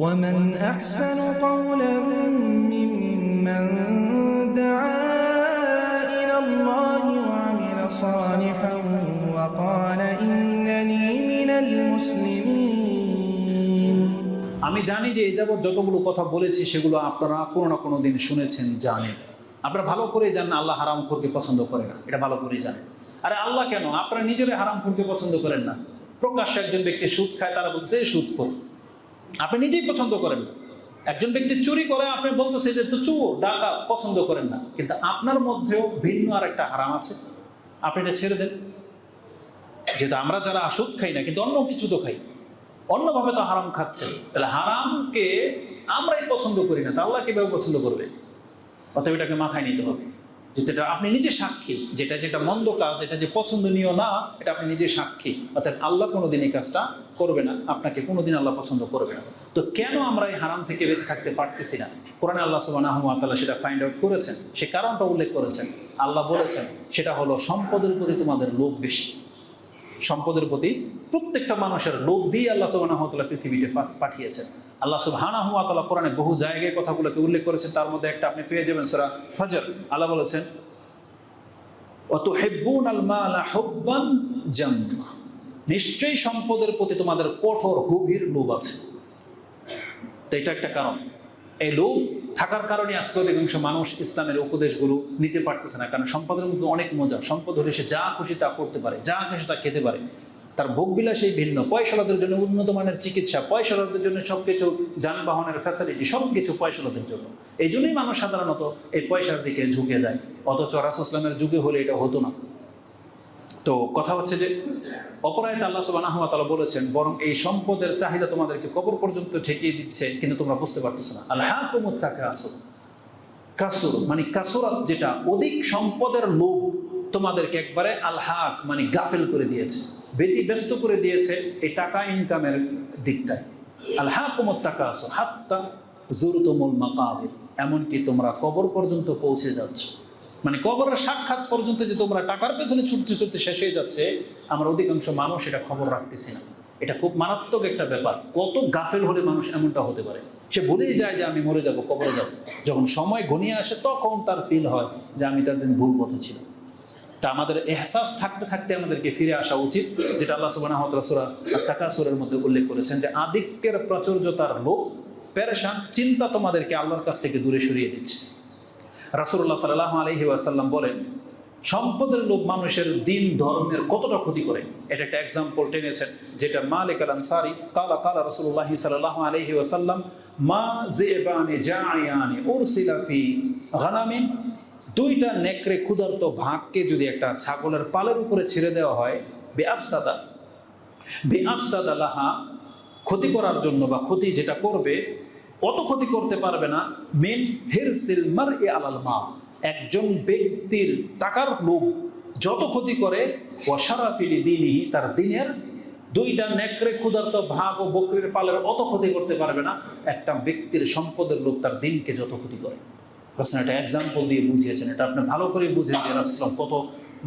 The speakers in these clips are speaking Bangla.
ومن أحسن قولا ممن دعا إلى الله وعمل صالحا وقال إنني من المسلمين আমি জানি যে এই যাবৎ যতগুলো কথা বলেছি সেগুলো আপনারা কোনো না কোনো দিন শুনেছেন জানেন আপনারা ভালো করে জানেন আল্লাহ হারাম খুরকে পছন্দ করে না এটা ভালো করে জানেন আরে আল্লাহ কেন আপনারা নিজেরাই হারাম খুরকে পছন্দ করেন না প্রকাশ্যে একজন ব্যক্তি সুদ খায় তারা বলছে "এই সুদ খোর আপনি নিজেই পছন্দ করেন। না একজন ব্যক্তি চুরি করে, আপনি বলতেছে যে, তো চুর ডাকা পছন্দ করেন না। কিন্তু আপনার মধ্যেও ভিন্ন আর একটা হারাম আছে। আপনি এটা ছেড়ে দেন। যেহেতু আমরা যারা সুদ খাই না, কিন্তু অন্য কিছু তো খাই। অন্যভাবে তো হারাম খাচ্ছেন তাহলে হারামকে আমরাই পছন্দ করি না, তা আল্লাহ কীভাবে পছন্দ করবে? অতএব এটাকে মাথায় নিতে হবে। যেটা আপনি নিজে সাক্ষী, যেটা যেটা মন্দ কাজ, এটা যে পছন্দনীয় না, এটা আপনি নিজে সাক্ষী। অর্থাৎ আল্লাহ কোনোদিন এই কাজটা করবে না, আপনাকে কোনোদিন আল্লাহ পছন্দ করবে না। তো কেন আমরা এই হারাম থেকে বেঁচে থাকতে পারতেছি না? কোরআনে আল্লাহ সুবাহ সেটা ফাইন্ড আউট করেছেন। সে কারণটা উল্লেখ করেছেন। আল্লাহ বলেছেন, সেটা হলো সম্পদের প্রতি তোমাদের লোভ বেশি। সম্পদের প্রতি প্রত্যেকটা মানুষের লোভ দিয়ে আল্লাহ সুবাহ পৃথিবীতে পাঠিয়েছেন। আল্লাহ সুবহানা হুয়া তালা কোরআনে বহু জায়গায় কথাগুলোকে উল্লেখ করেছেন। তার মধ্যে একটা আপনি পেয়ে যাবেন সুরা ফজর। আল্লাহ বলেছেন অত হেব্বুন হব্বান নিশ্চয়ই সম্পদের প্রতি তোমাদের কঠোর, গভীর লোভ আছে। তো এটা একটা কারণ। এই লোভ থাকার কারণে আজকে অধিকাংশ মানুষ ইসলামের উপদেশগুলো নিতে পারতেছে না। কারণ সম্পদের মধ্যে অনেক মজা। সম্পদ হলে সে যা খুশি তা করতে পারে, যা খুশি তা খেতে পারে। তার ভোগবিলাসই ভিন্ন। পয়সালাদের জন্য উন্নত মানের চিকিৎসা, পয়সালাদের জন্য সব কিছু যানবাহনের ফ্যাসিলিটি সব কিছু পয়সালাদের জন্য। এই জন্যই মানুষ সাধারণত এই পয়সার দিকে ঝুঁকে যায়। অথচ রাসুসলামের যুগে হলে এটা হতো না। তো কথা হচ্ছে যে অপরায়ত আল্লাহ সুবাহ তালা বলেছেন, বরং এই সম্পদের চাহিদা তোমাদেরকে কবর পর্যন্ত ঠেকিয়ে দিচ্ছে কিন্তু তোমরা বুঝতে পারতেছো না। আল্লাহ কুমুত্তাকা আসো কাসুর মানে কাসুরাত যেটা, অধিক সম্পদের লোভ। তোমাদেরকে একবারে আলহাক মানে গাফেল করে দিয়েছে। বেদি ব্যস্ত করে দিয়েছে এই টাকা ইনকামের দিকটায়। আলহা কুমত্তাকা আসো হাত্তা জুরুতমুল মাকাবির, এমনকি তোমরা কবর পর্যন্ত পৌঁছে যাচ্ছ। মানে কবরের সাক্ষাৎ পর্যন্ত যে তোমরা টাকার পেছনে ছুটতে ছুটতে শেষ হয়ে যাচ্ছে, আমরা অধিকাংশ মানুষ এটা খবর রাখতেছি না। এটা খুব মারাত্মক একটা ব্যাপার। কত গাফেল হলে মানুষ এমনটা হতে পারে? সে ভুলেই যায় যে আমি মরে যাব, কবরে যাব। যখন সময় ঘনিয়ে আসে, তখন তার ফিল হয় যে আমি তার দিন ভুল পথে ছিলাম। তা আমাদের এহসাস থাকতে থাকতে আমাদেরকে ফিরে আসা উচিত, যেটা আল্লাহ সুবাহ সুরা তাকাসুরের মধ্যে উল্লেখ করেছেন যে আধিক্যের প্রাচুর্যতার লোক, পেরেশান, চিন্তা তোমাদেরকে আল্লাহর কাছ থেকে দূরে সরিয়ে দিচ্ছে। রাসুল্লাহ সাল্লাহ আলহি আসাল্লাম বলেন, সম্পদের লোভ মানুষের দিন ধর্মের কতটা ক্ষতি করে? এটা একটা এক্সাম্পল টেনেছেন, যেটা মালিক আল আনসারি কালা কালা রসুল্লাহ সাল্লাহ আলহি আসাল্লাম মা জেবানে জায়ানে ওর ফি গানামিন দুইটা নেকড়ে ক্ষুধার্ত ভাগকে যদি একটা ছাগলের পালের উপরে ছেড়ে দেওয়া হয় বে আফসাদা বে আফসাদা লাহা, ক্ষতি করার জন্য বা ক্ষতি যেটা করবে অত ক্ষতি করতে পারবে না? মেন হিরসিল মার এ আলাল মা একজন ব্যক্তির টাকার লোভ যত ক্ষতি করে ওয়াশারাফিলি দিনই তার দিনের দুইটা নেকড়ে ক্ষুধার্ত ভাগ ও বকরির পালের অত ক্ষতি করতে পারবে না। একটা ব্যক্তির সম্পদের লোভ তার দিনকে যত ক্ষতি করে। রাসুল একটা এক্সাম্পল দিয়ে বুঝিয়েছেন। এটা আপনি ভালো করে বুঝেন যে রাসুলাম কত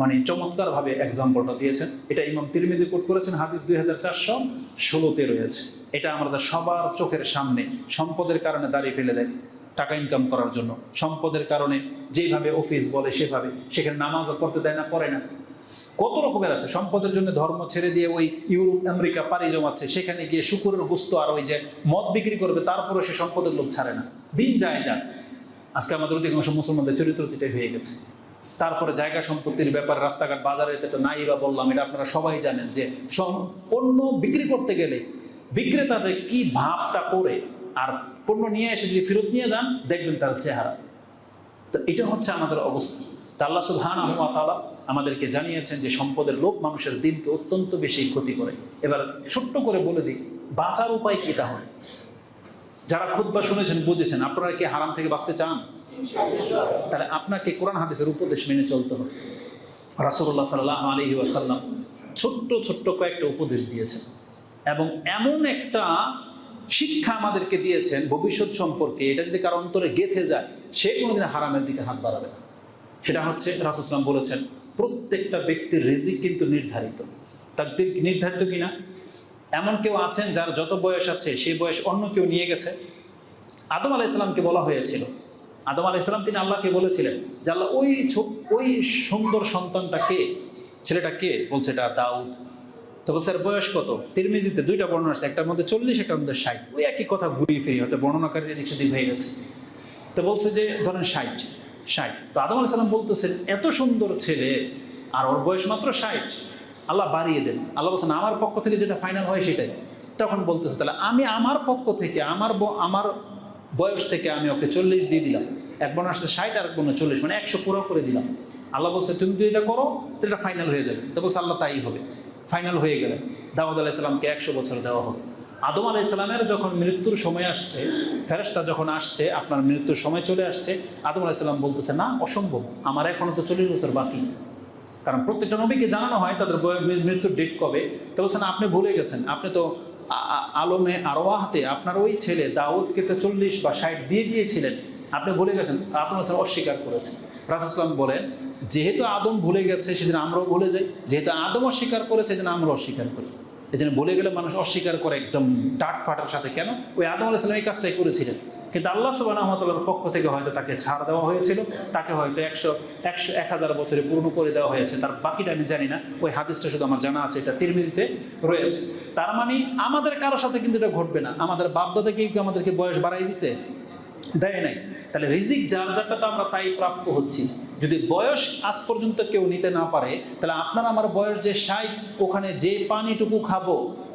মানে চমৎকারভাবে এক্সাম্পলটা দিয়েছেন। এটা ইমাম তিরমিজি কোট করেছেন, হাদিস দুই হাজার চারশো ষোলোতে রয়েছে। এটা আমাদের সবার চোখের সামনে, সম্পদের কারণে দাঁড়িয়ে ফেলে দেয় টাকা ইনকাম করার জন্য। সম্পদের কারণে যেভাবে অফিস বলে সেভাবে। সেখানে নামাজও পড়তে দেয় না, পড়ে না। কত রকমের আছে? সম্পদের জন্য ধর্ম ছেড়ে দিয়ে ওই ইউরোপ, আমেরিকা, পাড়ি জমাচ্ছে। সেখানে গিয়ে শুকুরের গুস্ত আর ওই যে মদ বিক্রি করবে তারপরে সে সম্পদের লোক ছাড়ে না। দিন যায় যান আজকে আমাদের অধিকাংশ মুসলমানদের চরিত্র চরিত্রটিটাই হয়ে গেছে। তারপরে জায়গা সম্পত্তির ব্যাপার, রাস্তাঘাট, বাজারে, এটা নাই বা বললাম, এটা আপনারা সবাই জানেন যে পণ্য বিক্রি করতে গেলে বিক্রেতা যে কি ভাবটা করে, আর পণ্য নিয়ে এসে যদি ফেরত নিয়ে যান, দেখবেন তার চেহারা। তো এটা হচ্ছে আমাদের অবস্থা। তা আল্লাহ সুবহান তাআলা আমাদেরকে জানিয়েছেন যে সম্পদের লোক মানুষের দিনকে অত্যন্ত বেশি ক্ষতি করে। এবার ছোট্ট করে বলে দিই, বাঁচার উপায় কি তাহলে? যারা খুদ্া শুনেছেন, বুঝেছেন, আপনারা কি হারাম থেকে বাঁচতে চান? তাহলে আপনাকে কোরআন হাদিসের উপদেশ মেনে চলতে হবে। রাসুল্লাহ সাল্লাহ আলহি ওয়াসাল্লাম ছোট্ট ছোট্ট কয়েকটা উপদেশ দিয়েছেন এবং এমন একটা শিক্ষা আমাদেরকে দিয়েছেন ভবিষ্যৎ সম্পর্কে, এটা যদি কারও অন্তরে গেথে যায়, সে কোনোদিন হারামের দিকে হাত বাড়াবে না। সেটা হচ্ছে রাসুসলাম বলেছেন, প্রত্যেকটা ব্যক্তির রিজিক কিন্তু নির্ধারিত। তার দিক নির্ধারিত কিনা? এমন কেউ আছেন যার যত বয়স আছে, সেই বয়স অন্য কেউ নিয়ে গেছে? আদম আলাহ ইসলামকে বলা হয়েছিল। আদম আলাহ ইসলাম তিনি আল্লাহকে বলেছিলেন যে আল্লাহ ওই ওই সুন্দর সন্তানটা কে? ছেলেটা কে? বলছে এটা দাউদ। তো বলছে, এর বয়স কত? তিরমিজিতে দুইটা বর্ণনা আছে, একটার মধ্যে চল্লিশ, একটার মধ্যে ষাট। ওই একই কথা ঘুরিয়ে ফিরিয়ে হয়তো বর্ণনাকারী এদিক সেদিক হয়ে গেছে। তো বলছে যে ধরেন ষাট ষাট। তো আদম আলাইসালাম বলতেছেন, এত সুন্দর ছেলে, আর ওর বয়স মাত্র ষাট। আল্লাহ বাড়িয়ে দেন। আল্লাহ বলছেন, আমার পক্ষ থেকে যেটা ফাইনাল হয় সেটাই। তখন বলতেছে, তাহলে আমি আমার পক্ষ থেকে, আমার আমার বয়স থেকে আমি ওকে চল্লিশ দিয়ে দিলাম। এক বোন আসছে ষাট আর বোন চল্লিশ মানে একশো পুরো করে দিলাম। আল্লাহ বলছে, তুমি যদি এটা করো তো এটা ফাইনাল হয়ে যাবে। তো বলছে, আল্লাহ তাই হবে। ফাইনাল হয়ে গেলে দাউদ আলাইসালামকে একশো বছর দেওয়া হবে আদম আলাইসালামের যখন মৃত্যুর সময় আসছে, ফেরেশতা যখন আসছে, আপনার মৃত্যুর সময় চলে আসছে, আদম আলাইসালাম বলতেছে, না, অসম্ভব। আমার এখনও তো চল্লিশ বছর বাকি। কারণ প্রত্যেকটা নবীকে জানানো হয় তাদের মৃত্যুর ডেট কবে। তো বলছেন, আপনি ভুলে গেছেন। আপনি তো আলমে আরোয়াহাতে আপনার ওই ছেলে দাউদকে তো চল্লিশ বা ষাট দিয়ে দিয়েছিলেন। আপনি ভুলে গেছেন আদম হাসান অস্বীকার করেছেন। রাসুসলাম বলেন, যেহেতু আদম ভুলে গেছে সেদিন আমরাও ভুলে যাই। যেহেতু আদম অস্বীকার করেছে, সেজন্য আমরা অস্বীকার করি। এই জন্য বলে গেলে মানুষ অস্বীকার করে একদম ডাট ফাটার সাথে। কেন? ওই আদম আলাইসালাম এই কাজটাই করেছিলেন। কিন্তু আল্লাহ সুবাহর পক্ষ থেকে হয়তো তাকে ছাড় দেওয়া হয়েছিল, তাকে হয়তো একশো একশো, এক হাজার বছরে পূর্ণ করে দেওয়া হয়েছে। তার বাকিটা আমি জানি না, ওই হাদিসটা শুধু আমার জানা আছে, এটা তিরমিজিতে রয়েছে। তার মানে আমাদের কারোর সাথে কিন্তু এটা ঘটবে না। আমাদের বাপদাদা কি আমাদেরকে বয়স বাড়াই দিছে? দেয় নাই। তাহলে রিজিক যার যারটা তো আমরা তাই প্রাপ্য হচ্ছি। যদি বয়স আজ পর্যন্ত কেউ নিতে না পারে, তাহলে আপনার আমার বয়স যে ষাট, ওখানে যে পানিটুকু খাব,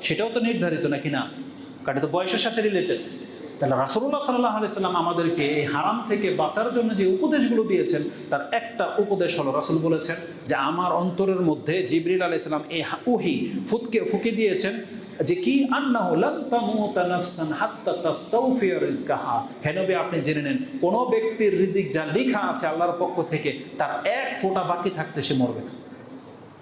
সেটাও তো নির্ধারিত নাকি না? কারণ তো বয়সের সাথে রিলেটেড তাহলে রাসুল্লাহ সাল্লাহ আলাইসাল্লাম আমাদেরকে এই হারাম থেকে বাঁচার জন্য যে উপদেশগুলো দিয়েছেন, তার একটা উপদেশ হলো, রাসুল বলেছেন যে আমার অন্তরের মধ্যে জিবরিল আলাইসাল্লাম এই উহি ফুটকে ফুকে দিয়েছেন যে কি? আন্নাহু লান তামুতা নাফসান হাত্তা তাস্তাউফিয়া রিজকাহা। হে আপনি জেনে নেন, কোন ব্যক্তির রিজিক যা লেখা আছে আল্লাহর পক্ষ থেকে, তার এক ফোঁটা বাকি থাকতে সে মরবে না।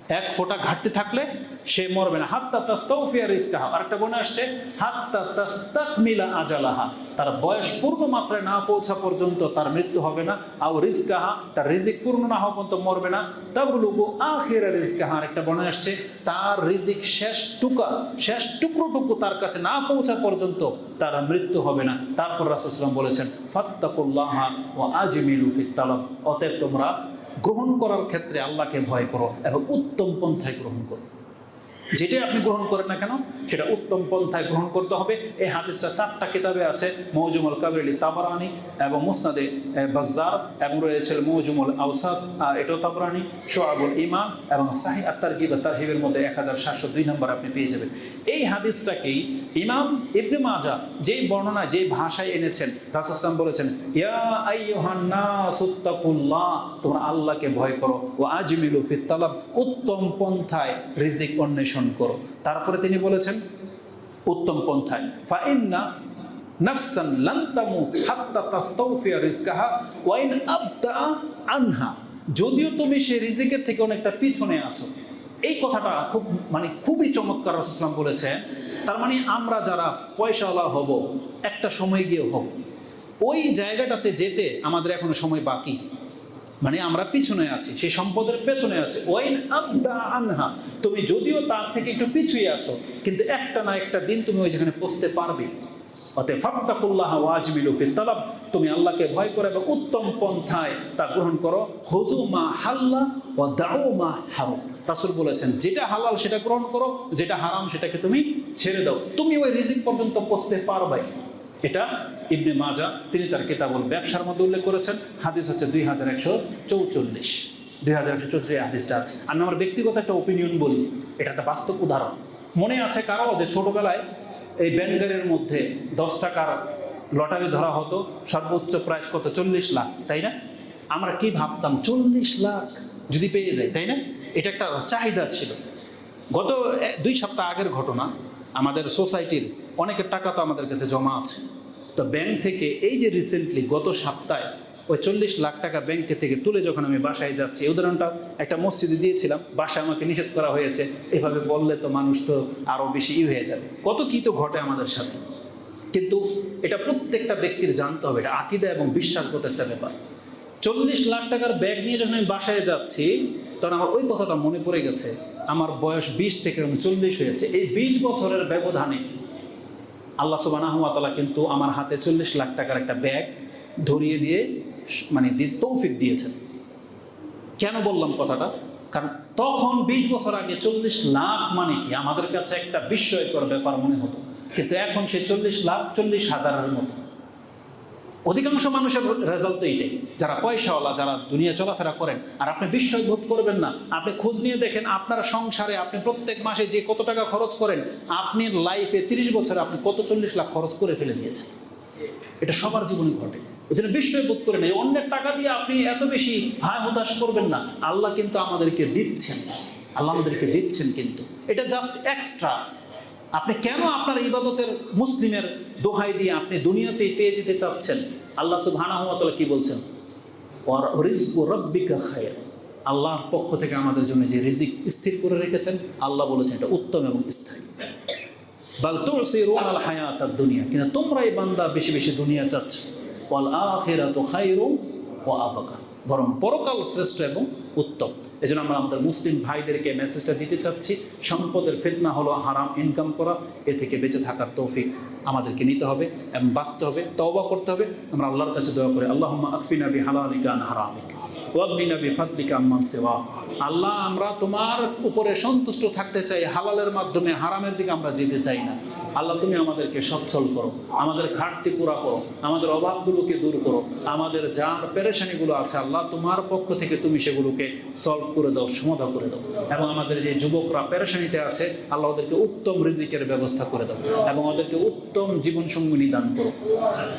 এক ফোঁটা ঘাটতি থাকলে সে মরবে না। হাত্তা তাস্তাউফিয়া রিজকাহা। আরেকটা বনে আসছে, হাত্তা তাস্তাকমিলা আজালাহা। তার বয়স পূর্ণ মাত্রায় না পৌঁছা পর্যন্ত তার মৃত্যু হবে না। আও রিজকাহা, তার রিজিক পূর্ণ না হওয়া পর্যন্ত মরবে না। তাবলুগু আখিরা রিজকাহা। আরেকটা বনে আসছে, তার রিজিক শেষ টুকা, শেষ টুকরো টুকু তার কাছে না পৌঁছা পর্যন্ত তার মৃত্যু হবে না। তারপর রাসূলুল্লাহ বলেছেন, ফাত্তাকুল্লাহা ওয়া আজমিলু ফিত তালাব। অতএব তোমরা গ্রহণ করার ক্ষেত্রে আল্লাহকে ভয় করো এবং উত্তম পন্থায় গ্রহণ করো। যেটাই আপনি গ্রহণ করেন না কেন সেটা উত্তম পন্থায় গ্রহণ করতে হবে। এই হাদিসটা চারটা কিতাবে আছে মৌজুমুল কাবরেলি তাবরানি এবং মুসনাদে এ, বাজ্জার এবং রয়েছে মৌজুমুল আউসাদ এটাও তাবরানি শোয়াবুল ইমান এবং সাহি আত্মার গিবা তারহিবের মধ্যে এক হাজার সাতশো দুই নম্বর আপনি পেয়ে যাবেন। এই হাদিসটাকেই ইমাম ইবনে মাজা যেই বর্ণনা যেই ভাষায় এনেছেন রাসুসলাম বলেছেন, ইয়া তোমরা আল্লাহকে ভয় করো ও আজমিলু ফিত তালাব উত্তম পন্থায় রিজিক অন্বেষণ করো। তারপরে তিনি বলেছেন, উত্তম পন্থায় ফাইন্না নাফসান লান তামুত হাত্তা তাস্তাউফিয়া রিজকাহা ওয়া ইন আবতা আনহা যদিও তুমি সেই রিজিকের থেকে অনেকটা পিছনে আছো এই কথাটা খুব মানে খুবই চমৎকার রাসূলুল্লাহ বলেছেন। তার মানে আমরা যারা পয়সাওয়ালা হব, একটা সময় গিয়ে হব। ওই জায়গাটাতে যেতে আমাদের এখনও সময় বাকি। মানে আমরা পিছনে আছি, সেই সম্পদের পেছনে আছে। ওয়াইন আবদা আনহা, তুমি যদিও তার থেকে একটু পিছুই আছো, কিন্তু একটা না একটা দিন তুমি ওই যেখানে পৌঁছতে পারবে। অতএব ফাত্তাকুল্লাহ ওয়াজমিলু ফিত তালাব, তুমি আল্লাহকে ভয় করো এবং উত্তম পন্থায় তা গ্রহণ করো। হুজু মা হাল্লা ও দাউ মা হারাম। রাসূল বলেছেন, যেটা হালাল সেটা গ্রহণ করো, যেটা হারাম সেটাকে তুমি ছেড়ে দাও। তুমি ওই রিজিক পর্যন্ত পৌঁছতে পারবে। এটা ইবনে মাজা তিনি তার কিতাবুল ব্যবসার মধ্যে উল্লেখ করেছেন। হাদিস হচ্ছে দুই হাজার একশো চৌচল্লিশ। দুই হাজার একশো চৌচল্লিশ হাদিসটা আছে। আমি আমার ব্যক্তিগত একটা ওপিনিয়ন বলি। এটা একটা বাস্তব উদাহরণ। মনে আছে কারও যে ছোটবেলায় এই ব্যানগাড়ির মধ্যে দশ টাকার লটারি ধরা হতো, সর্বোচ্চ প্রাইস কত? চল্লিশ লাখ, তাই না? আমরা কি ভাবতাম? চল্লিশ লাখ যদি পেয়ে যাই তাই না? এটা একটা চাহিদা ছিল। গত দুই সপ্তাহ আগের ঘটনা, আমাদের সোসাইটির অনেকের টাকা তো আমাদের কাছে জমা আছে। তো ব্যাংক থেকে এই যে রিসেন্টলি গত সপ্তাহে ওই চল্লিশ লাখ টাকা ব্যাংকে থেকে তুলে যখন আমি বাসায় যাচ্ছি উদাহরণটা একটা মসজিদে দিয়েছিলাম, বাসায় আমাকে নিষেধ করা হয়েছে। এভাবে বললে তো মানুষ তো আরও বেশি ই হয়ে যাবে। কত কী তো ঘটে আমাদের সাথে। কিন্তু এটা প্রত্যেকটা ব্যক্তির জানতে হবে, এটা আকিদা এবং বিশ্বাসগত একটা ব্যাপার। চল্লিশ লাখ টাকার ব্যাগ নিয়ে যখন আমি বাসায় যাচ্ছি, তখন আমার ওই কথাটা মনে পড়ে গেছে, আমার বয়স বিশ থেকে চল্লিশ হয়েছে। এই বিশ বছরের ব্যবধানে আল্লাহ সুবানাহমাতালা কিন্তু আমার হাতে চল্লিশ লাখ টাকার একটা ব্যাগ ধরিয়ে দিয়ে মানে তৌফিক দিয়েছেন। কেন বললাম কথাটা? কারণ তখন বিশ বছর আগে চল্লিশ লাখ মানে কি? আমাদের কাছে একটা বিস্ময়কর ব্যাপার মনে হতো। কিন্তু এখন সে চল্লিশ লাখ, চল্লিশ হাজারের মতো। অধিকাংশ মানুষের রেজাল্ট এইটাই। যারা পয়সাওয়ালা, যারা দুনিয়া চলাফেরা করেন, আর আপনি বিস্ময় বোধ করবেন না। আপনি খোঁজ নিয়ে দেখেন, আপনার সংসারে আপনি প্রত্যেক মাসে যে কত টাকা খরচ করেন, আপনি লাইফে তিরিশ বছরে আপনি কত চল্লিশ লাখ খরচ করে ফেলে দিয়েছেন। এটা সবার জীবনে ঘটে। ওই জন্য বিস্ময় বোধ করে নেই অন্যের টাকা দিয়ে আপনি এত বেশি হায় হতাশ করবেন না। আল্লাহ কিন্তু আমাদেরকে দিচ্ছেন। আল্লাহ আমাদেরকে দিচ্ছেন কিন্তু। এটা জাস্ট এক্সট্রা আপনি কেন আপনার ইবাদতের মুসলিমের দোহাই দিয়ে আপনি দুনিয়াতেই পেয়ে যেতে চাচ্ছেন? আল্লাহ সুবহানাহু ওয়া তাআলা কি বলছেন? আল্লাহর পক্ষ থেকে আমাদের জন্য যে রিজিক স্থির করে রেখেছেন, আল্লাহ বলেছেন এটা উত্তম এবং স্থায়ী। বাল তুসিরুন আল হায়াত দুনিয়া কিন্তু তোমরাই বান্দা বেশি বেশি দুনিয়া চাচ্ছ। ওয়াল আখিরাতু খায়রুম ওয়া আবকা। বরং পরকাল শ্রেষ্ঠ এবং উত্তম। এই জন্য আমরা আমাদের মুসলিম ভাইদেরকে মেসেজটা দিতে চাচ্ছি, সম্পদের ফিতনা হলো হারাম ইনকাম করা, এ থেকে বেঁচে থাকার তৌফিক আমাদেরকে নিতে হবে এবং বাঁচতে হবে, তওবা করতে হবে। আমরা আল্লাহর কাছে দোয়া করি আল্লাহ আকফিনা বি হালালিকা হারামিক ওয়াগনিনা বি ফাদলিকা আম্মান আল্লাহ, আমরা তোমার উপরে সন্তুষ্ট থাকতে চাই, হালালের মাধ্যমে, হারামের দিকে আমরা যেতে চাই না। আল্লাহ, তুমি আমাদেরকে সচ্ছল করো, আমাদের ঘাটতি পুরা করো, আমাদের অভাবগুলোকে দূর করো, আমাদের যার পেরেশানিগুলো আছে আল্লাহ, তোমার পক্ষ থেকে তুমি সেগুলোকে সলভ করে দাও, সমাধা করে দাও। এবং আমাদের যে যুবকরা পেরেশানিতে আছে, আল্লাহ ওদেরকে উত্তম রিজিকের ব্যবস্থা করে দাও এবং ওদেরকে উত্তম জীবন সঙ্গিনী দান করো,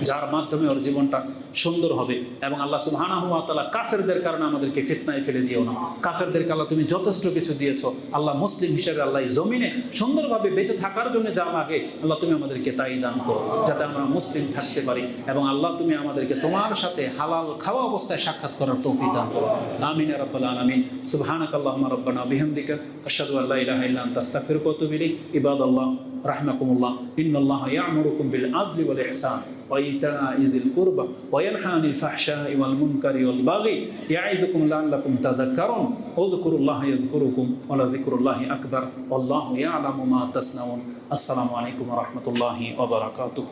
যার মাধ্যমে ওর জীবনটা সুন্দর হবে এবং আল্লাহ সুবহানাহু ওয়া তাআলা কাফেরদের কারণে আমাদেরকে ফিতনায় ফেলে দিও না। কাফেরদেরকে আল্লাহ তুমি যথেষ্ট কিছু দিয়েছ, আল্লাহ মুসলিম হিসেবে আল্লাহ জমিনে সুন্দরভাবে বেঁচে থাকার জন্য যা লাগে আল্লাহ তুমি আমাদেরকে তাই দান করো, যাতে আমরা মুসলিম থাকতে পারি এবং আল্লাহ তুমি আমাদেরকে তোমার সাথে হালাল খাওয়া অবস্থায় সাক্ষাৎ করার তৌফিক দান করো। আমিন ইয়া আলমিন। সুবহানাক আল্লাহ রব্বানা বিহামদিকা, আশহাদু আল্লা ইলাহা ইল্লা আনতা, আস্তাগফিরুকা ওয়া আতুবু ইবাদাল্লাহ। رحمكم الله إن الله يعمركم بالعدل والإحسان وإيتاء ذي القربى وينهى عن الفحشاء والمنكر والبغي يعظكم لعلكم تذكرون. اذكروا الله يذكركم ولذكر الله أكبر والله يعلم ما تصنعون. السلام عليكم ورحمة الله وبركاته.